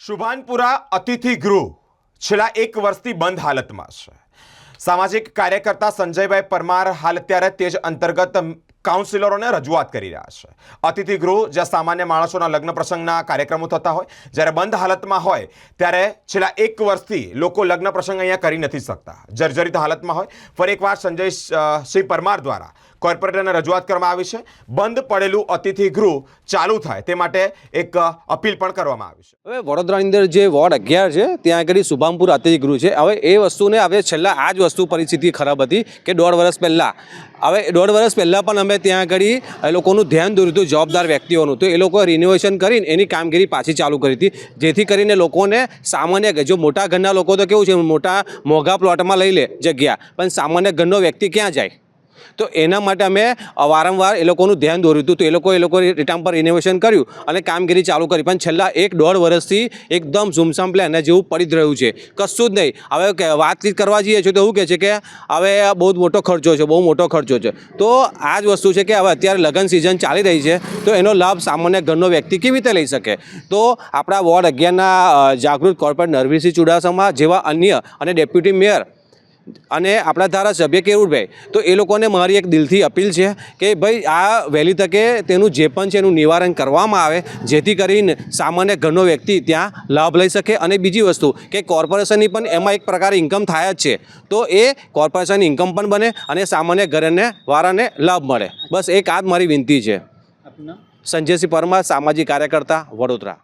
શુભાનપુરા અતિથિ ગૃહ છેલ્લા એક વર્ષથી બંધ હાલતમાં છે. સામાજિક કાર્યકર્તા સંજયભાઈ પરમાર હાલ અત્યારે તે જ અંતર્ગત કાઉન્સિલરોને રજૂઆત કરી રહ્યા છે. અતિથિ ગૃહ જ્યાં સામાન્ય માણસોના લગ્ન પ્રસંગના કાર્યક્રમો થતા હોય, જ્યારે બંધ હાલતમાં હોય, ત્યારે છેલ્લા એક વર્ષથી લોકો લગ્ન પ્રસંગ અહીંયા કરી નથી શકતા. જર્જરિત હાલતમાં હોય, ફરી એકવાર સંજય સિંહ પરમાર દ્વારા કોર્પોરેટરને રજૂઆત કરવામાં આવી છે. બંધ પડેલું અતિથિ ગૃહ ચાલુ થાય, તે માટે એક અપીલ પણ કરવામાં આવી છે. હવે વડોદરાની અંદર જે વોર્ડ અગિયાર છે, ત્યાં આગળ શુભામપુર અતિથિ ગૃહ છે. હવે એ વસ્તુને હવે છેલ્લા આ જ વસ્તુ પરિસ્થિતિ ખરાબ હતી કે દોઢ વર્ષ પહેલાં. હવે દોઢ વર્ષ પહેલાં પણ અમે ત્યાં આગળ એ લોકોનું ધ્યાન દોર્યું હતું, જવાબદાર વ્યક્તિઓનું. તો એ લોકો રિનોવેશન કરીને એની કામગીરી પાછી ચાલુ કરી હતી. જેથી કરીને લોકોને સામાન્ય જો મોટા ઘરના લોકો તો કેવું છે, મોટા મોંઘા પ્લોટમાં લઈ લે જગ્યા, પણ સામાન્ય ઘરનો વ્યક્તિ ક્યાં જાય? તો એના માટે અમે વારંવાર એ લોકોનું ધ્યાન દોર્યું હતું. તો એ લોકો એ લોકો રિટર્ન પર ઇનોવેશન કર્યું અને કામગીરી ચાલુ કરી. પણ છેલ્લા એક દોઢ વર્ષથી એકદમ ઝુમસામ એના જેવું પડી જ રહ્યું છે. કશું જ નહીં. હવે વાતચીત કરવા જઈએ છીએ તો એવું કહે છે કે હવે બહુ મોટો ખર્ચો છે, બહુ મોટો ખર્ચો છે. તો આ જ વસ્તુ છે કે હવે અત્યારે લગ્ન સિઝન ચાલી રહી છે. તો એનો લાભ સામાન્ય ઘરનો વ્યક્તિ કેવી રીતે લઈ શકે? તો આપણા વોર્ડ અગિયારના જાગૃત કોર્પોરેટ નરવીસિંહ ચુડાસમા જેવા અન્ય અને ડેપ્યુટી મેયર અને આપણા ધારાસભ્ય કેરુરભાઈ તો એ લોકોને મારી એક દિલથી અપીલ છે કે ભાઈ આ વહેલી તકે તેનું જે પણ છે એનું નિવારણ કરવામાં આવે જેથી કરીને સામાન્ય ઘરનો વ્યક્તિ ત્યાં લાભ લઈ શકે. અને બીજી વસ્તુ કે કોર્પોરેશનની પણ એમાં એક પ્રકારે ઇન્કમ થાય જ છે. તો એ કોર્પોરેશનની ઇન્કમ પણ બને અને સામાન્ય ઘરને વાળાને લાભ મળે. બસ એક આ જ મારી વિનંતી છે. સંજયસિંહ પરમાર સામાજિક કાર્યકર્તા વડોદરા.